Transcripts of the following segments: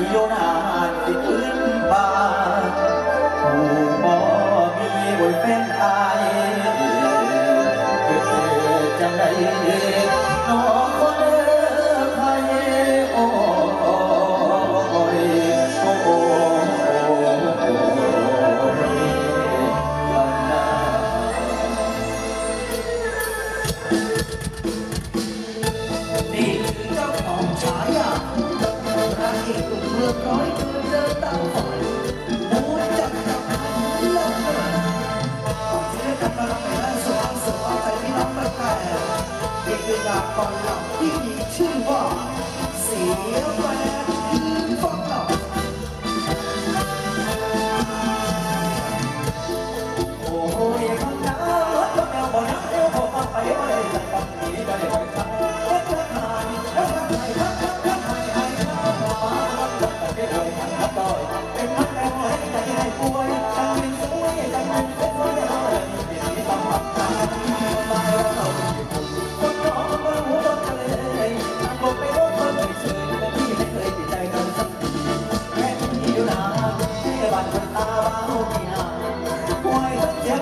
iliona hadi ก่一นหลั Yeah.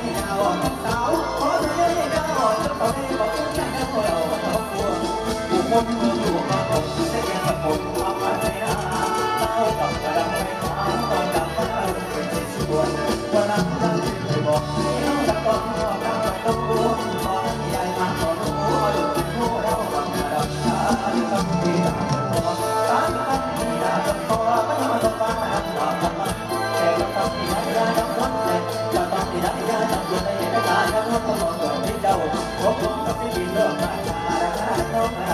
now. ต้องมองดวที่เจ้าพบกับพี่ดินเลิกมาอาราธนาต้องมา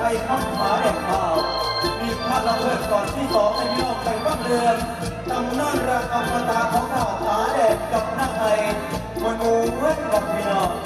ไปข้างขวาเด็กข่ามีพระระเบิก่อนที่สองในยอกไปบ้างเดือนตำนานราคำตาของข่าวตาแดดกับหน้าไทยมนูเพื่กับพี่น้อง